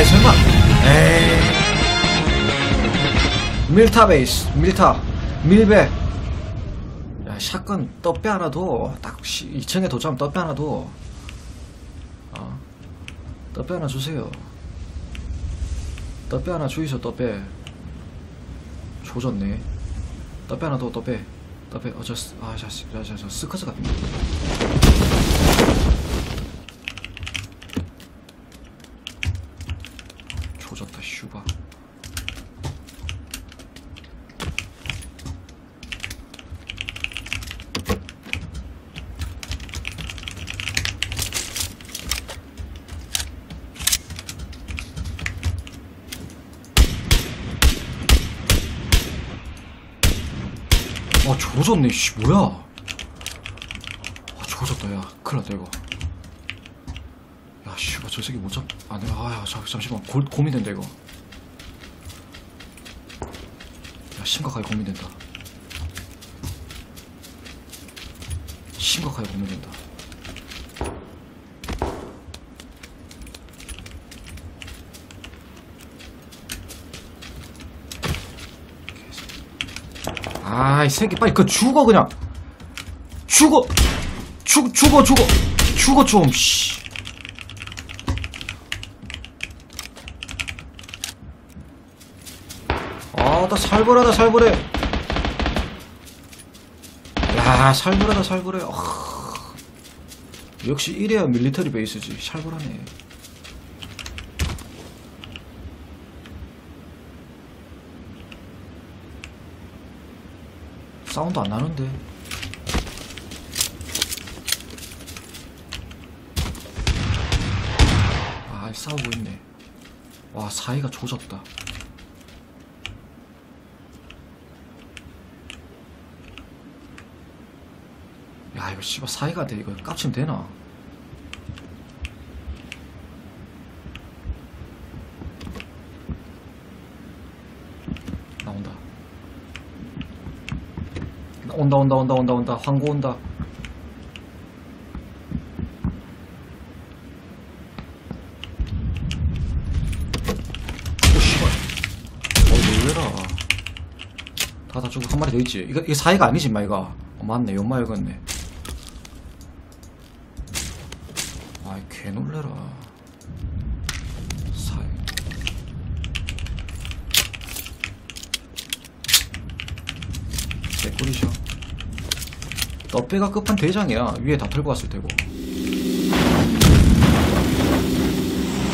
아이 설마. 에이. 밀타 베이스 밀타 밀베. 야 샷건 떡배 하나도 딱 2층에 도착하면 떡배 하나도. 어. 떡배 하나 주세요. 떡배 하나 주이소 떡배. 조졌네. 떡배 하나 더 떡배. 떡배 어저아저저저 스커스 같은 슈바 아 조졌네 씨 뭐야? 아 조졌다 야 큰일났다 이거. 야 씨발 저 새끼 못 잡 아니 아야 잠- 잠시만 고, 고민된다 이거 야 심각하게 고민된다. 심각하게 고민된다. 아 이 새끼 빨리 그 죽어 그냥. 죽어. 죽 죽어 죽어. 죽어 좀 씨. 아나 살벌하다 살벌해. 야 살벌하다 살벌해. 아, 역시 이래야 밀리터리 베이스지. 살벌하네. 사운드 안 나는데. 아 싸우고 있네. 와 사이가 조졌다 야 이거 씨발 사이가 돼 이거. 깝치면 되나? 나온다. 온다 온다 온다 온다 온다. 황고 온다. 다다 죽고 한 마리 더 있지. 이거 이거 사이가 아니지 마 이거. 어, 맞네. 연마였겠네 아이 개 놀래라. 사이. 개꿀이죠 너빼가 끝판 대장이야. 위에 다 털고 왔을 테고.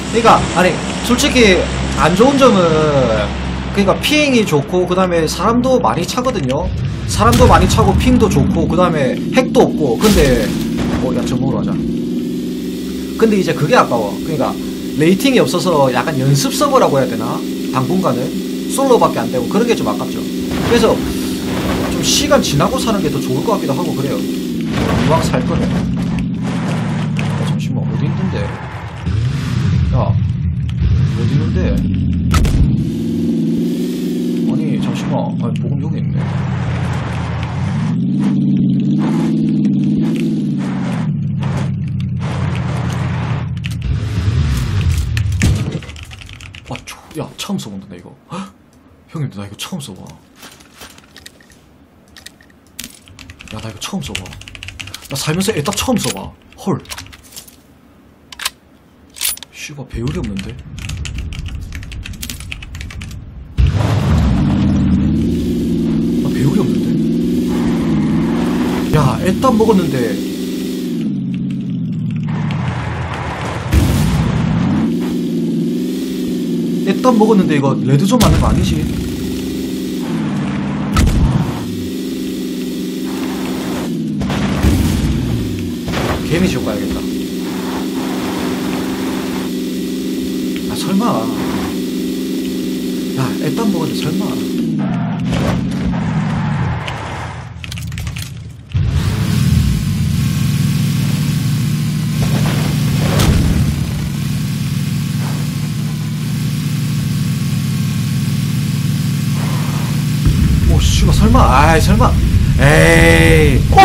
그러니까 아니 솔직히 안 좋은 점은 그러니까 피행이 좋고 그 다음에 사람도 많이 차거든요. 사람도 많이 차고 핑도 좋고 그 다음에 핵도 없고. 근데 어야 저 먹으러 가자 근데 이제 그게 아까워. 그러니까 레이팅이 없어서 약간 연습 서버라고 해야 되나? 당분간은 솔로밖에 안 되고 그런 게 좀 아깝죠. 그래서 좀 시간 지나고 사는 게 더 좋을 것 같기도 하고 그래요. 이왕 살 어, 잠시만 어디 있는데 야 어디 있는데 아니 잠시만 아니 보금 여기 있네 와, 초, 야, 처음 써본다, 나 이거. 헉? 형님들, 나 이거 처음 써봐. 야, 나 이거 처음 써봐. 나 살면서 애딱 처음 써봐. 헐. 씨발, 배율이 없는데? 나 배율이 없는데? 야, 애땀 먹었는데. 애땀 먹었는데 이거 레드존 맞는 거 아니지? 개미 지고 가야겠다. 아 설마. 야 애땀 먹었는데 설마. 설마? 아 설마. 에이. 어?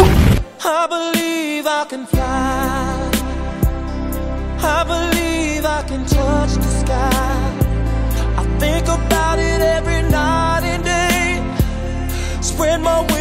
I believe I can fly. I believe I can touch the sky. I think about it every night and day. Spread my wings